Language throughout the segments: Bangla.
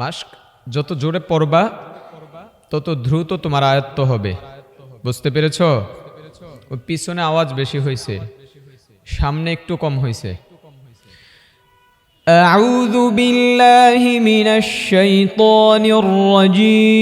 মাস্ক যত জোরে পড়বা তত দ্রুত তোমার আয়ত্ত হবে বুঝতে পেরেছ ওই পিছনে আওয়াজ বেশি হয়েছে সামনে একটু কম হয়েছে أعوذ بالله من الشيطان الرجيم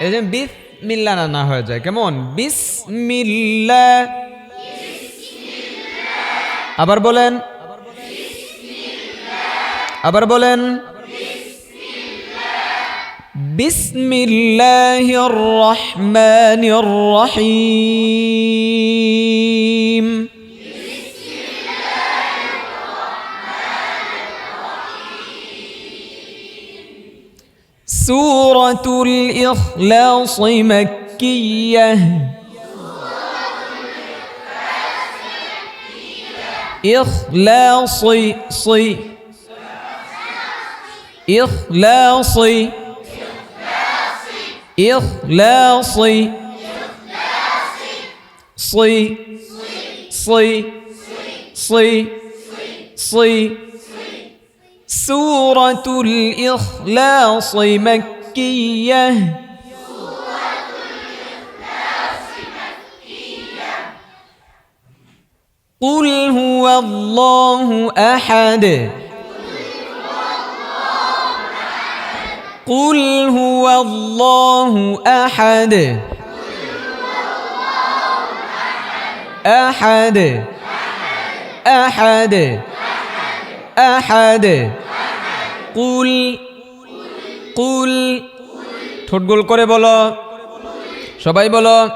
এই যে বিসমিল্লাহ না না হয়ে যায়। কেমন? বিসমিল্লাহ আবার বলেন। আবার বলেন। বিসমিল্লাহির রহমানির রহিম। سورة الإخلاص مكية إخلاصي صي إخلاصي إخلاصي صي صي صي صي سورة الإخلاص مكية مكية مكية قل هو الله أحد. قل هو الله أحد قل هو الله أحد أحد. أحد. أحد, أحد. قل কুল। ঠোঁট গোল করে বলো। সবাই বলো।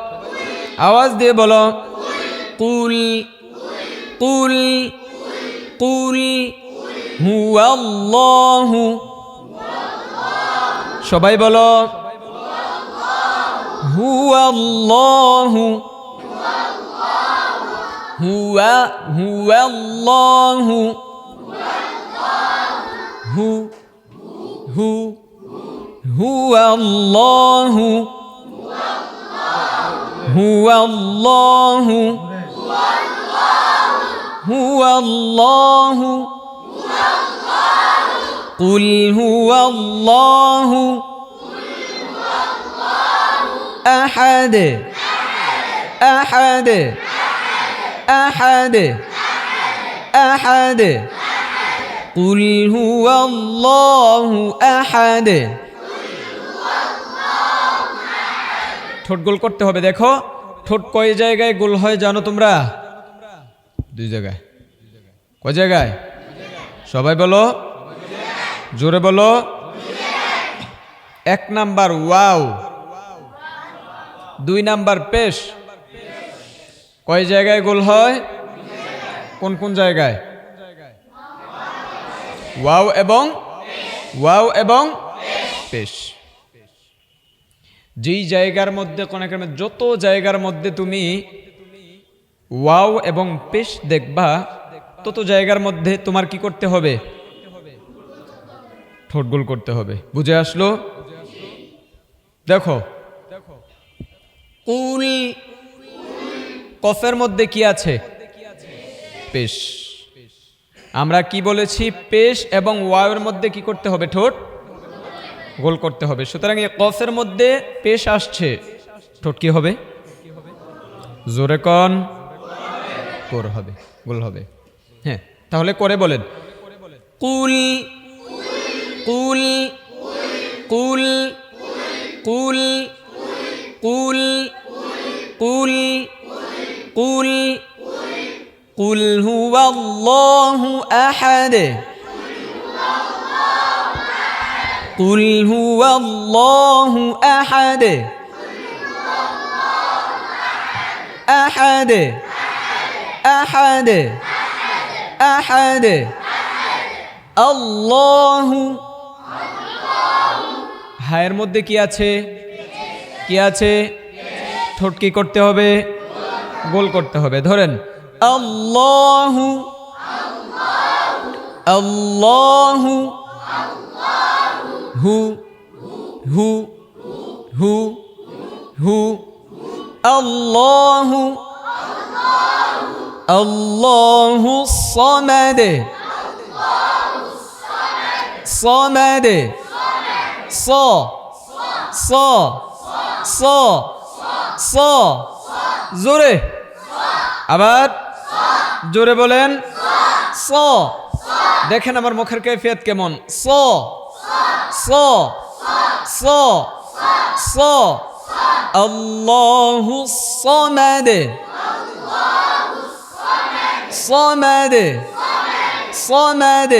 আওয়াজ দিয়ে বলো। কুল। কুল। কুল। হুয়াল্লাহু। সবাই বলো। হুয়াল্লাহু। হুয়া। হুয়াল্লাহু। হু। হু। هو الله. هو الله. هو الله. قل هو الله. أحد. أحد. أحد. أحد. قل هو الله. أحد. ঠোঁট গোল করতে হবে, দেখো। ঠোঁট কয় জায়গায় গোল হয় জানো তোমরা? দুই জায়গায়। কয় জায়গায়? সবাই বলো। জোরে বলো। এক নাম্বার ওয়াও। দুই নাম্বার পেশ। কয় জায়গায় গোল হয়? কোন কোন জায়গায়? ওয়াও এবং? ওয়াও এবং? পেশ। যেই জায়গার মধ্যে, কোন একটা যত জায়গার মধ্যে তুমি ওয়াও এবং পেশ দেখবা, তত জায়গার মধ্যে তোমার কি করতে হবে? ঠোঁট গোল করতে হবে। বুঝে আসলো? দেখো। কুল, কফের মধ্যে কি আছে? পেশ। আমরা কি বলেছি? পেশ এবং ওয়াওয়ের মধ্যে কি করতে হবে? ঠোঁট গোল করতে হবে সুতরাং এই কফের মধ্যে পেশ আসছে ঠোঁট কি হবে জোরে কন কোর হবে গোল হবে হ্যাঁ তাহলে করে বলেন কুল কুল কুল কুল কুল কুল কুল কুল হুয়াল্লাহু আহাদ قل هو الله أحد أحد أحد أحد الله হায়ের মধ্যে কি আছে কি আছে ঠোঁট কি করতে হবে গোল করতে হবে ধরেন আল্লাহু আল্লাহু হু হু হু হু আল্লাহু আল্লাহু সমাদ সমাদ স স স স জোরে, আবার জোরে বলেন স দেখেন আমার মুখের কৈফিয়ত কেমন স স স স আল্লাহু সমাদ সমাদ সমাদ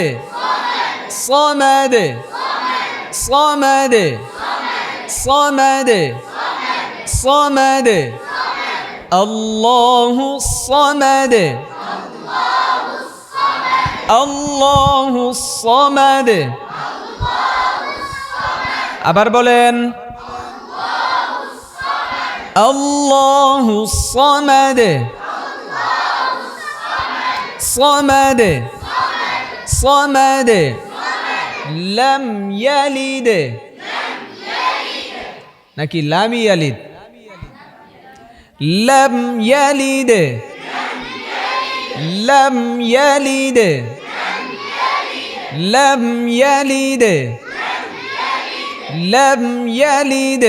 সমাদ সমাদ সমাদ সমাদ আল্লাহু সমাদ আল্লাহু সমাদ আবার বলেন, আল্লাহু সমাদ সমাদ সমাদ, লাম ইয়ালিদ, নাকি লাম ইয়ালিদ লাম ইয়ালিদ লাম ইয়ালিদ লাম ইয়ালিদ লাম ইয়ালিদ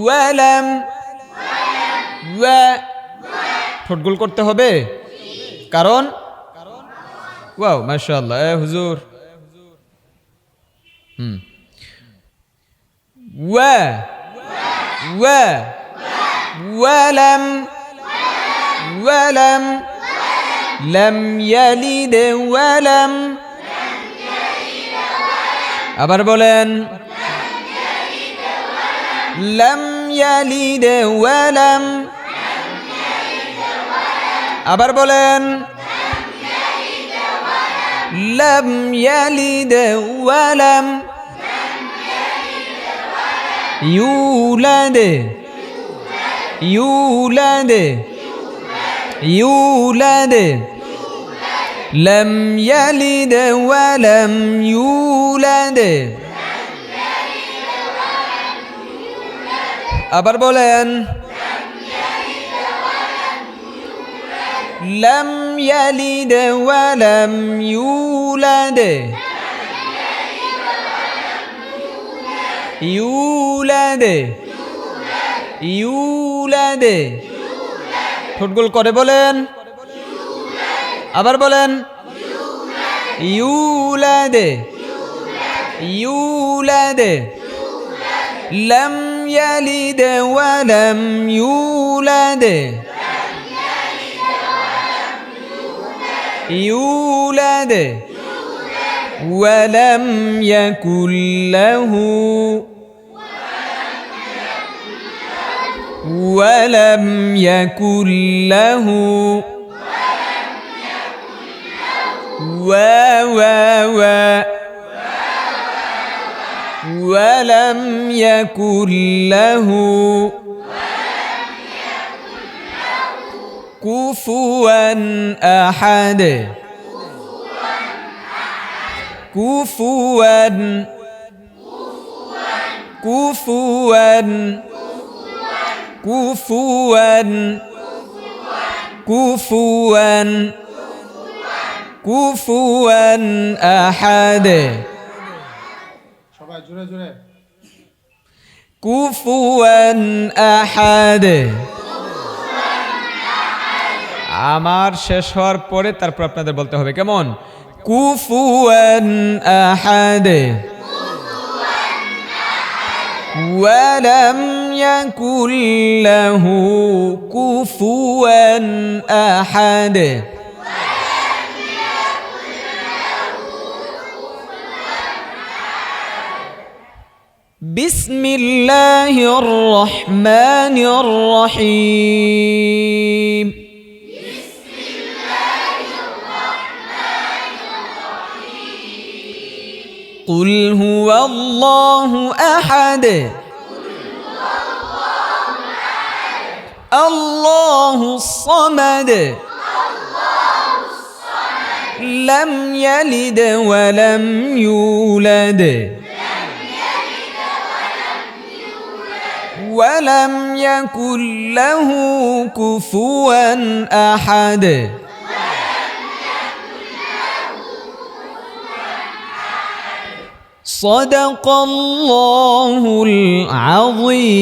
ওয়ালাম ওয়া ঠোঁট গোল করতে হবে। কারণ? ওয়াও, মাশাআল্লাহ, এ হুজুর। হুম। ওয়া ওয়া ওয়ালাম ওয়ালাম, লাম ইয়ালিদ ওয়ালাম আবার বলেন লাম ইয়ালিদ আবার বলেন লাম ইয়ালিদ ওয়ালাম। ইউলাদ ইউলাদ ইউলাদ। لم يلد ولم يولد আবার বলেন لم يلد ولم يولد يولد يولد ঠোঁট গোল করে বলেন আবার বলেন يولد يولد لم يلد ولم يولد يولد ولم يكن له ولم يكن له و و ولم يكن له كفوا أحد. كفوا. كفوا. كفوا. كفوا. كفوا أحد সবাই জোরে জোরে كفوا أحد আমার শেষ হওয়ার পরে তারপর আপনাদের বলতে হবে কেমন কুফুয়ান আহাদ ولم يكن له كفوا أحد بسم الله الرحمن الرحيم. قل هو الله أحد. قل هو الله أحد الله الصمد الله الصمد. لم يلد ولم يولد. ولم يكن له كفوا أحد. صدق الله العظيم.